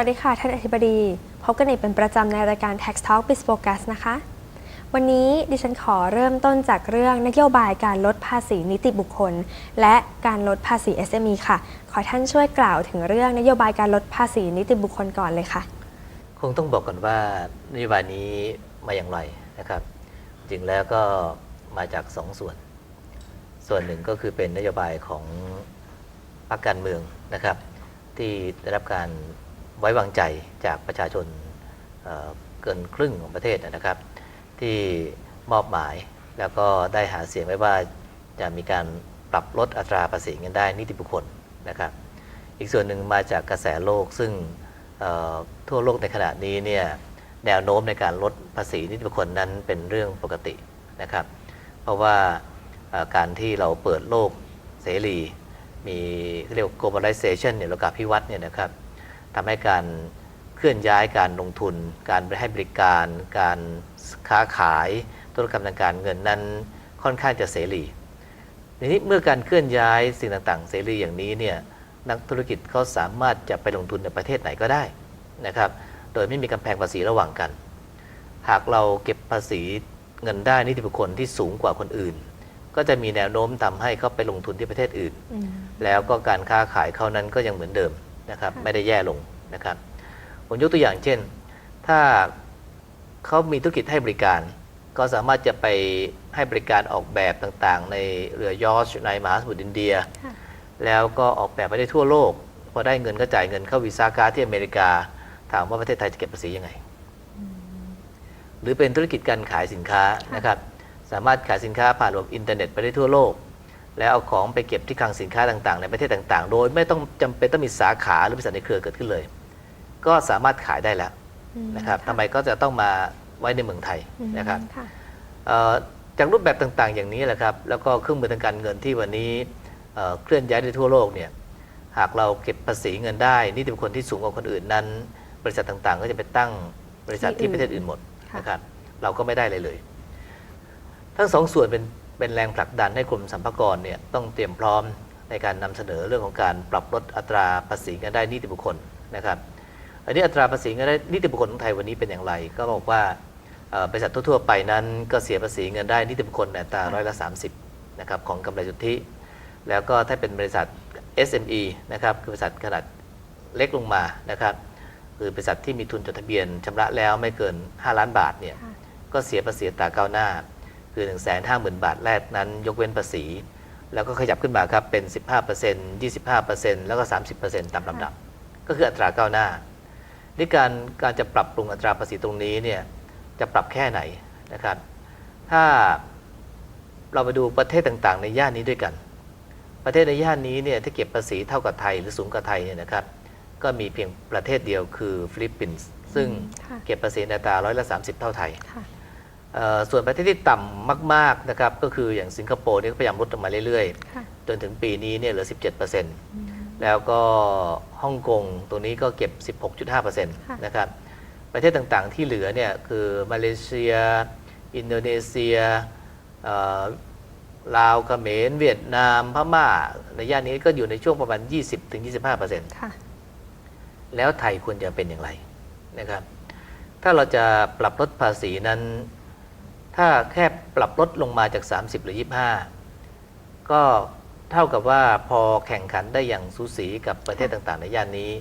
วัสดีค่ะ ท่านอธิบดี พบกันอีกเป็นประจำในรายการ Tax Talk Biz Focus นะคะ วันนี้ดิฉันขอเริ่มต้นจากเรื่องนโยบายการลดภาษีนิติบุคคล และการลดภาษี SME ค่ะ ขอท่านช่วยกล่าวถึงเรื่องนโยบายการลดภาษีนิติบุคคลก่อนเลยค่ะ คงต้องบอกก่อนว่านโยบายนี้มาอย่างไรนะครับ จริงแล้วก็มาจากสองส่วน ส่วนหนึ่งก็คือเป็นนโยบายของพรรคการเมืองนะครับ ที่ได้รับการ ไว้วางใจจากประชาชนเเกินครึ่งของประเทศนะครับ ที่มอบหมายแล้วก็ได้หาเสียงไว้ว่าจะมีการปรับลดอัตราภาษีเงินได้นิติบุคคลนะครับ อีกส่วนหนึ่งมาจากกระแสโลกซึ่งทั่วโลกในขณะนี้เนี่ยแนวโน้มในการลดภาษีนิติบุคคลนั้นเป็นเรื่องปกตินะครับ เพราะว่าการที่เราเปิดโลกเสรี มีเรียกว่า globalization เนี่ยโลกาภิวัตน์เนี่ยนะครับ ทำให้การเคลื่อนย้ายการลงทุน การไปให้บริการ การค้าขายธุรกรรมทางการเงินนั้นค่อนข้างจะเสรีทีนี้เมื่อการเคลื่อนย้ายสิ่งต่างๆ เสรีอย่างนี้เนี่ยนักธุรกิจเขาสามารถจะไปลงทุนในประเทศไหนก็ได้นะครับ โดยไม่มีกำแพงภาษีระหว่างกัน หากเราเก็บภาษีเงินได้นิติบุคคลที่สูงกว่าคนอื่น ก็จะมีแนวโน้มทำให้เขาไปลงทุนที่ประเทศอื่นอืมแล้วก็การค้าขายเขานั้นก็ยังเหมือนเดิม นะครับค่ะไม่ได้แย่ลงนะครับผมยกตัวอย่างเช่น ถ้าเขามีธุรกิจให้บริการ ก็สามารถจะไปให้บริการออกแบบต่างๆ ในเรือยอชในมหาสมุทรอินเดียค่ะแล้วก็ออกแบบไปได้ทั่วโลก พอได้เงินก็จ่ายเงินเข้าวีซ่าการ์ดที่อเมริกา ถามว่าประเทศไทยจะเก็บภาษียังไง หรือเป็นธุรกิจการขายสินค้านะครับสามารถขายสินค้าผ่านระบบอินเทอร์เน็ตไปได้ทั่วโลก แล้วเอาของไปเก็บที่คลังสินค้าต่างๆ ในประเทศต่างๆ โดยไม่ต้องจำเป็นต้องมีสาขาหรือบริษัทในเครือเกิดขึ้นเลย ก็สามารถขายได้แล้วอืมนะครับค่ะทำไมก็จะต้องมาไว้ในเมืองไทยอืมนะครับค่ะเอ่อจากรูปแบบต่างๆ อย่างนี้แหละครับ แล้วก็เครื่องมือทางการเงินที่วันนี้เอ่อเคลื่อนย้ายได้ทั่วโลกเนี่ยหากเราเก็บภาษีเงินได้นิติบุคคลที่สูงกว่าคนอื่นนั้น บริษัทต่างๆ ก็จะไปตั้งบริษัทที่ที่อื่นประเทศอื่นหมดค่ะนะครับเราก็ไม่ได้เลยเลย ทั้งสองส่วนเป็น เป็นแรงผลักดันให้กรมสรรพากรเนี่ยต้องเตรียมพร้อมในการนำเสนอเรื่องของการปรับลดอัตราภาษีเงินได้นิติบุคคลนะครับอันนี้อัตราภาษีเงินได้นิติบุคคลของไทยวันนี้เป็นอย่างไร ก็บอกว่าเอ่อบริษัททั่วๆไปนั้นก็เสียภาษีเงินได้นิติบุคคลในอัตราร้อยละ 30นะครับของกำไรสุทธิ แล้วก็ถ้าเป็นบริษัท SME นะครับคือบริษัทขนาดเล็กลงมานะครับคือบริษัทที่มีทุนจดทะเบียนชำระแล้วไม่เกิน 5 ล้านบาทเนี่ยค่ะก็เสียภาษีอัตราก้าวหน้า คือ 1 5 0 0 0 0 บาทแรกนั้นยกเว้นภาษี แล้วก็ขยับขึ้นมาครับเป็น 15% 25%แล้วก็ 30%ตามลำดับ ก็คืออัตราก้าวหน้านี่การการจะปรับปรุงอัตราภาษีตรงนี้เนี่ยจะปรับแค่ไหนนะครับ ถ้าเราไปดูประเทศต่างๆ ในย่านนี้ด้วยกัน ประเทศในย่านนี้เนี่ยที่เก็บภาษีเท่ากับไทยหรือสูงกว่าไทยเนี่ยนะครับ ก็มีเพียงประเทศเดียวคือฟิลิปปินส์ซึ่งค่ะเก็บภาษีในอัตราร้อยละ30 เท่าไทยค่ะเอ่อ ส่วนประเทศที่ต่ำมากๆนะครับก็คืออย่างสิงคโปร์เนี่ยก็พยายามลดลงมาเรื่อยค่ะๆจนถึงปีนี้เนี่ยเหลือ 17%อืมแล้วก็ฮ่องกงตัวนี้ก็เก็บ 16.5%นค่ะะครับประเทศต่างๆที่เหลือเนี่ยคือมาเลเซีย อินโดนีเซียเอ่อลาวเขมรเวียดนามพม่า ในย่านนี้ก็อยู่ในช่วงประมาณ 20-25%ค่ะแล้วไทยควรจะเป็นอย่างไรนะครับ ถ้าเราจะปรับลดภาษีนั้น ถ้าแค่ปรับลดลงมาจาก 30 หรือ 25 ก็เท่ากับว่าพอแข่งขันได้อย่างสูสีกับประเทศต่างๆ ในย่านนี้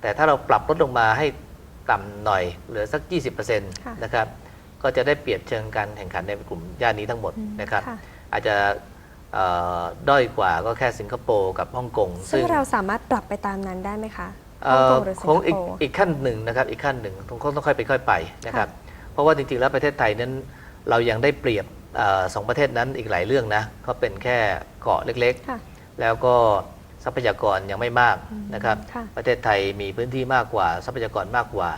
แต่ถ้าเราปรับลดลงมาให้ต่ำหน่อยเหลือสัก 20%ค่ะนะครับก็จะได้เปรียบเชิงการแข่งขันในกลุ่มย่านนี้ทั้งหมดอืมนะครับค่ะอาจจะเอ่อด้อยกว่าก็แค่สิงคโปร์กับฮ่องกงซึ่งเราสามารถปรับไปตามนั้นได้ไหมคะเอ่ฮ่องอกงหรือสิคงงคอีกโปร์อีกขั้นหนึ่งนะครับอีกขั้นหนึ่งต้องต้องค่อยไปค่อยไปนะครับ เพราะว่าจริงๆ แล้วประเทศไทยนั้นเรายังได้เปรียบเอ่อสองประเทศนั้นอีกหลายเรื่องนะเขาเป็นแค่เกาะเล็กค่ะๆแล้วก็ทรัพยากรยังไม่มากอืมนะครับค่ะประเทศไทยมีพื้นที่มากกว่า ทรัพยากรมากกว่า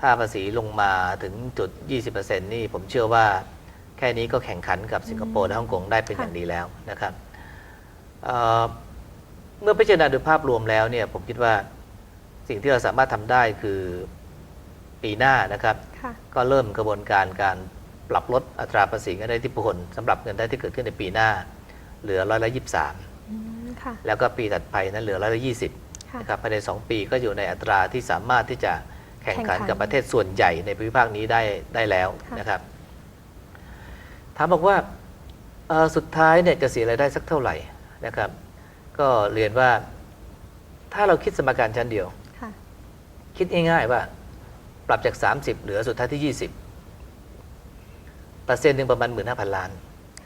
ถ้าภาษีลงมาถึงจุด 20%นี่ผมเชื่อว่าแค่นี้ก็แข่งขันกับสิงคโปร์และฮ่องกงได้เป็นอย่างดีแล้วนะครับเอ่อเมื่อพิจารณาโดยภาพรวมแล้วเนี่ยผมคิดว่าสิ่งที่เราสามารถทำได้คือ ปีหน้านะครับ ค่ะ ก็เริ่มกระบวนการการปรับลดอัตราภาษีเงินได้ที่บุคคลสำหรับเงินได้ที่เกิดขึ้นในปีหน้า เหลือร้อยละยี่สามอืมค่ะ แล้วก็ปีถัดไปนั้นเหลือร้อยละยี่สิบค่ะ นะครับภายใน 2 ปีก็อยู่ในอัตราที่สามารถที่จะแข่งขันแข่งขันกับประเทศส่วนใหญ่ในภูมิภาคนี้ได้ได้แล้วค่ะ นะครับถามบอกว่าเอ่อสุดท้ายเนี่ยจะเสียรายได้สักเท่าไหร่นะครับ ก็เรียนว่าถ้าเราคิดสมการชั้นเดียว ค่ะ คิดง่ายๆว่า ปรับจาก 30 เหลือสุดท้ายที่ 20เปอร์เซ็นต์หนึ่งประมาณ 15,000 ล้าน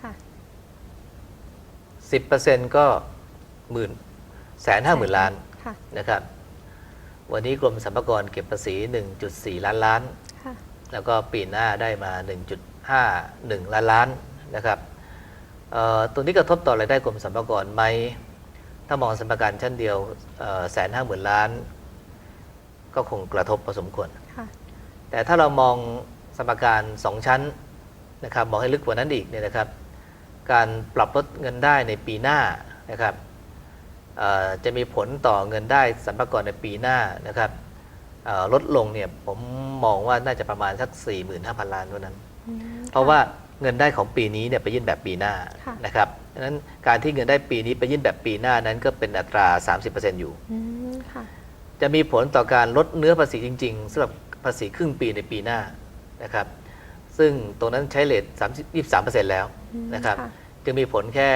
ค่ะ10%ก็หมื่นแสนห้าหมื่นล้านค่ะนะครับ วันนี้กรมสรรพากรเก็บภาษี 1.4 ล้านล้านค่ะแล้วก็ปีหน้าได้มา 1.51 ล้านล้านนะครับเอ่อตัวนี้กระทบต่อรายได้กรมสรรพากรไหม ถ้ามองสมการชั้นเดียวแสนห้าหมื่นล้าน ก็คงกระทบพอสมควรค่ะ แต่ถ้าเรามองสมการสองชั้นนะครับมองให้ลึกกว่านั้นอีกเนี่ยนะครับ การปรับลดเงินได้ในปีหน้านะครับเอ่อจะมีผลต่อเงินได้สรรพากรในปีหน้านะครับเอ่อลดลงเนี่ยผมมองว่าน่าจะประมาณสัก 45,000 ล้านเท่านั้นอืมเพราะว่าเงินได้ของปีนี้เนี่ยไปยื่นแบบปีหน้าค่ะนะครับดังนั้นการที่เงินได้ปีนี้ไปยื่นแบบปีหน้านั้นก็เป็นอัตรา 30%อยู่อืมค่ะจะมีผลต่อการลดเนื้อภาษีจริง ๆสำหรับ ภาษีครึ่งปีในปีหน้านะครับ ซึ่งตรงนั้นใช้เลท30 23%แล้วอืมนะครับค่ะจึงมีผลแค่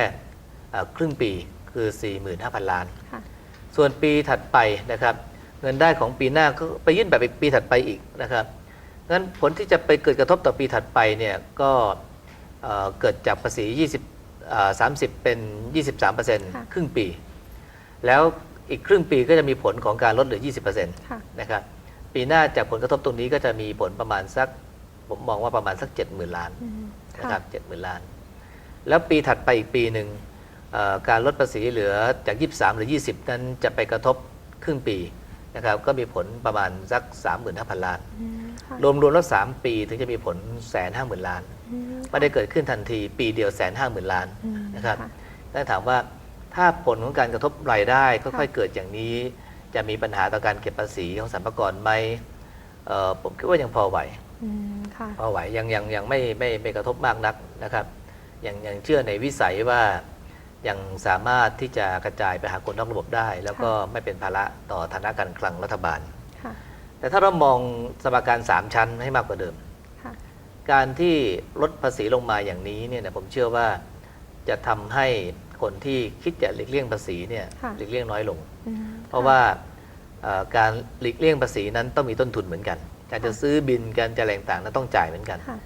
เอ่อครึ่งปีคือ 45,000 ล้านค่ะส่วนปีถัดไปนะครับเงินได้ของปีหน้าก็ไปยื่นแบบปีถัดไปอีกนะครับงั้นผลที่จะไปเกิดกระทบต่อปีถัดไปเนี่ยก็เอ่อเกิดจากภาษี 20เอ่อ30 เป็น 23%ครึ่งปี แล้วอีกครึ่งปีก็จะมีผลของการลดเหลือ 20%ค่ะนะครับ ปีหน้าจากผลกระทบตรงนี้ก็จะมีผลประมาณสัก ผมมองว่าประมาณสัก 70,000 ล้านอืมนะค่ะครับ70,000ล้าน แล้วปีถัดไปอีกปีหนึ่งเอ่อการลดภาษีเหลือจาก 23 หรือ 20 นั้นจะไปกระทบครึ่งปีนะครับก็มีผลประมาณสัก 35,000 ล้านอืมค่ะรวมรวมแล้ว 3 ปีถึงจะมีผลแสนห้าหมื่นล้านอืมไม่ได้เกิดขึ้นทันที ปีเดียวแสนห้าหมื่นล้านอืมนะครับค่ะถ้าถามว่าถ้าผลของการกระทบรายได้ค่อยๆเกิดอย่างนี้ จะมีปัญหาต่อการเก็บภาษีของสรรพากรไหมเอ่อผมคิดว่ายังพอไหวอืมค่ะพอไหวยังยังยังไม่ไม่ไม่กระทบมากนักนะครับยังยังเชื่อในวิสัยว่ายังสามารถที่จะกระจายไปหาคนนอกระบบได้ แล้วก็ไม่เป็นภาระต่อฐานะการคลังรัฐบาลค่ะแต่ถ้าเรามองสมการ 3 ชั้นให้มากกว่าเดิมค่ะการที่ลดภาษีลงมาอย่างนี้เนี่ยนะผมเชื่อว่าจะทำให้ คนที่คิดจะหลีกเลี่ยงภาษีเนี่ยค่ะหลีกเลี่ยงน้อยลงอืมเพราะว่าเอ่อการหลีกเลี่ยงภาษีนั้นต้องมีต้นทุนเหมือนกัน การจะซื้อบินการจะอะไรต่างๆนั้นต้องจ่ายเหมือนกันค่ะ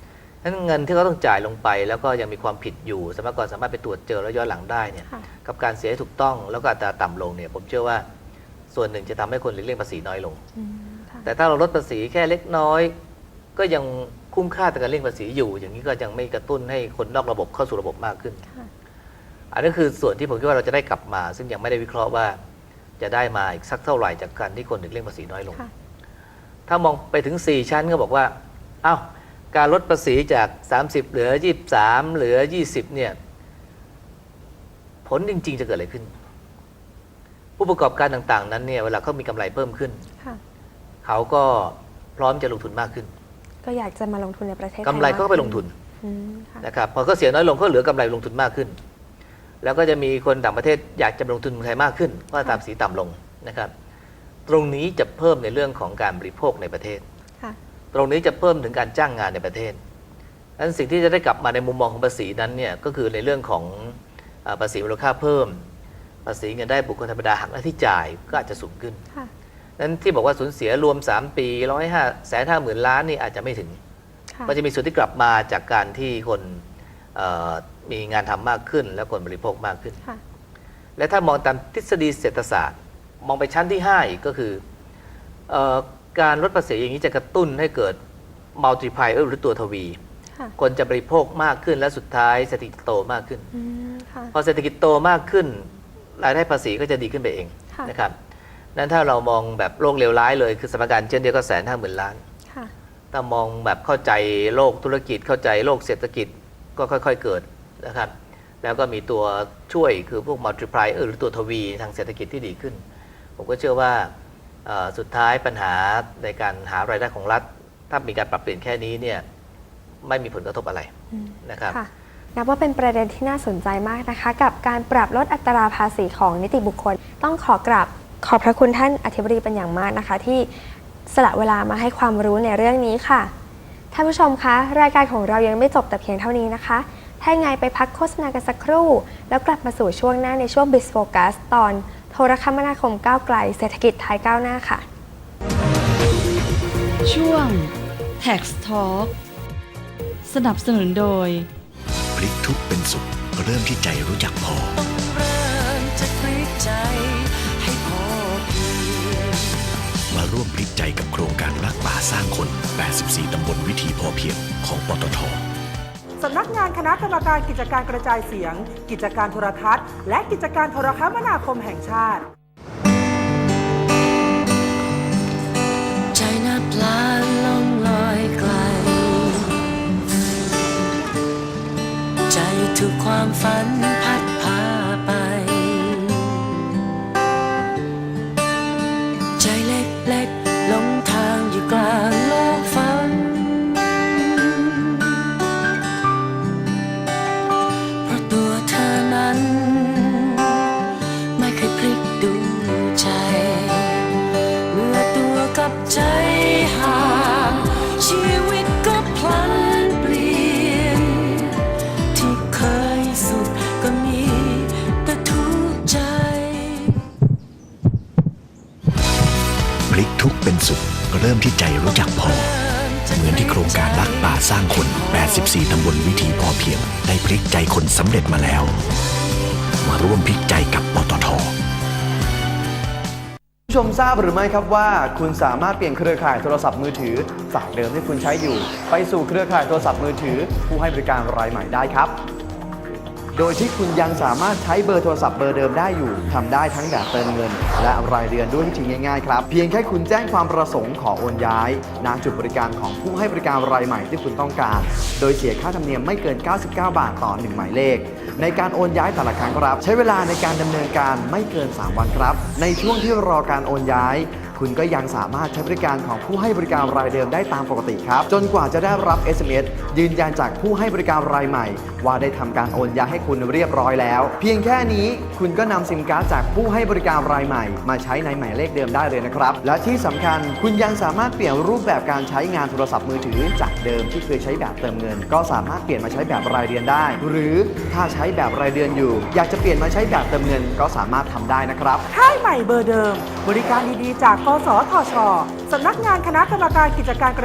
ทั้นเงินที่เขาต้องจ่ายลงไป แล้วก็ยังมีความผิดอยู่สมรกรสามารถไปตรวจเจอแล้วย้อนหลังได้เนี่ยค่ะกับการเสียให้ถูกต้องแล้วก็อัตราต่ำลงเนี่ยผมเชื่อว่าส่วนหนึ่งจะทำให้คนหลีกเลี่ยงภาษีน้อยลงอืมค่ะแต่ถ้าเราลดภาษีแค่เล็กน้อย ก็ยังคุ้มค่าต่อการเลี่ยงภาษีอยู่ อย่างนี้ก็ยังไม่กระตุ้นให้คนนอกระบบเข้าสู่ระบบมากขึ้นค่ะ อันนี้คือส่วนที่ผมคิดว่าเราจะได้กลับมา ซึ่งยังไม่ได้วิเคราะห์ว่าจะได้มาอีกสักเท่าไหร่จากการที่คนหลีกเลี่ยงภาษีน้อยลงค่ะถ้ามองไปถึง 4 ชั้นก็บอกว่า เอ้า การลดภาษีจาก 30 เหลือ 23 เหลือ 20 เนี่ย ผลจริง ๆ จะเกิดอะไรขึ้น ผู้ประกอบการต่าง ๆ นั้นเนี่ย เวลาเขามีกำไรเพิ่มขึ้นค่ะเขาก็พร้อมจะลงทุนมากขึ้น ก็อยากจะมาลงทุนในประเทศทยกำไรเขาก็ไปลงทุนอืมค่ะนะครับ พอเขาเสียน้อยลงเขาเหลือกำไรลงทุนมากขึ้น แล้วก็จะมีคนต่างประเทศอยากจะมาลงทุนเมืองไทยมากขึ้นเพราะตามสีต่ำลงนะครับ ตรงนี้จะเพิ่มในเรื่องของการบริโภคในประเทศค่ะตรงนี้จะเพิ่มถึงการจ้างงานในประเทศดังนั้นสิ่งที่จะได้กลับมาในมุมมองของภาษีนั้นเนี่ยก็คือในเรื่องของเอ่อภาษีมูลค่าเพิ่ม ภาษีเงินได้บุคคลธรรมดาหักหน้าที่จ่ายก็อาจจะสูงขึ้นค่ะนั้นที่บอกว่าสูญเสียรวม 3 ปีร้อยห้าแสนห้าหมื่นล้านนี่อาจจะไม่ถึงค่ะมันจะมีส่วนที่กลับมาจากการที่คนเอ่อ มีงานทำมากขึ้น และคนบริโภคมากขึ้นค่ะและถ้ามองตามทฤษฎีเศรษฐศาสตร์ มองไปชั้นที่5อีกก็คือเออการลดภาษีอย่างนี้จะกระตุ้นให้เกิด multiplier หรือตัวทวีค่ะคนจะบริโภคมากขึ้นและสุดท้ายเศรษฐกิจโตมากขึ้นอืมค่ะพอเศรษฐกิจโตมากขึ้น รายได้ภาษีก็จะดีขึ้นไปเองค่ะนะครับนั้นถ้าเรามองแบบโลกเลวร้ายเลยคือสมการเช่นเดียวก็แสนห้าหมื่นล้านค่ะถ้ามองแบบเข้าใจโลกธุรกิจเข้าใจโลกเศรษฐกิจก็ค่อย ๆ เกิด นะครับ แล้วก็มีตัวช่วยคือพวก multiplier หรือตัวทวีทางเศรษฐกิจที่ดีขึ้น ผมก็เชื่อว่าเอ่อสุดท้ายปัญหาในการหารายได้ของรัฐ ถ้ามีการปรับเปลี่ยนแค่นี้เนี่ยไม่มีผลกระทบอะไรอืมนะครับค่ะนับว่าเป็นประเด็นที่น่าสนใจมากนะคะ กับการปรับลดอัตราภาษีของนิติบุคคล ต้องขอกราบขอบพระคุณท่านอธิบดีเป็นอย่างมากนะคะ ที่สละเวลามาให้ความรู้ในเรื่องนี้ค่ะท่านผู้ชมคะ รายการของเรายังไม่จบแต่เพียงเท่านี้นะคะ ถ้ายังไงไปพักโฆษณากันสักครู่ แล้วกลับมาสู่ช่วงหน้าในช่วง b i z Focus ตอนโทรคมนาคมก้าวไกล เศรษฐกิจไทยก้าวหน้าค่ะ ช่วง Tax Talk สนับสนุนโดยพลิกทุกข์เป็นสุขเริ่มที่ใจรู้จักพอเริ่มจะพลิกใจให้พอเพียงมาร่วมพลิกใจกับโครงการรักป่าสร้างคน 84 ตำบลวิถีพอเพียงของปตท สำนักงานคณะกรรมการกิจการกระจายเสียง กิจการโทรทัศน์ และกิจการโทรคมนาคมแห่งชาติ ใจนับล้านล่องลอยไกล ใจถูกความฝัน 14 ตำบลวิถีพอเพียง ได้พลิกใจคนสำเร็จมาแล้ว มาร่วมพลิกใจกับปตทผู้ชมทราบหรือไม่ครับว่าคุณสามารถเปลี่ยนเครือข่ายโทรศัพท์มือถือ จากเดิมที่คุณใช้อยู่ ไปสู่เครือข่ายโทรศัพท์มือถือ ผู้ให้บริการรายใหม่ได้ครับ โดยที่คุณยังสามารถใช้เบอร์โทรศัพท์เบอร์เดิมได้อยู่ทำได้ทั้งแบบเติมเงิน และรายเดือนด้วยวิธีง่ายๆครับ เพียงแค่คุณแจ้งความประสงค์ขอโอนย้ายณจุดบริการของผู้ให้บริการรายใหม่ที่คุณต้องการ โดยเสียค่าธรรมเนียมไม่เกิน 99 บาทต่อ 1 หมายเลข ในการโอนย้ายแต่ละครั้งครับ ใช้เวลาในการดำเนินการไม่เกิน 3 วันครับ ในช่วงที่รอการโอนย้าย คุณก็ยังสามารถใช้บริการของผู้ให้บริการรายเดิมได้ตามปกติครับ จนกว่าจะได้รับ SMS ยืนยันจากผู้ให้บริการรายใหม่ ว่าได้ทำการโอนย้ายให้คุณเรียบร้อยแล้ว เพียงแค่นี้คุณก็นำซิมการ์ดจากผู้ให้บริการรายใหม่ มาใช้ในหมายเลขเดิมได้เลยนะครับ และที่สำคัญคุณยังสามารถเปลี่ยนรูปแบบการใช้งานโทรศัพท์มือถือ จากเดิมที่เคยใช้แบบเติมเงิน ก็สามารถเปลี่ยนมาใช้แบบรายเดือนได้ หรือถ้าใช้แบบรายเดือนอยู่ อยากจะเปลี่ยนมาใช้แบบเติมเงิน ก็สามารถทำได้นะครับค่ายใหม่เบอร์เดิม บริการดีๆจากกสทชสำนักงานคณะกรรมการกิจการกระ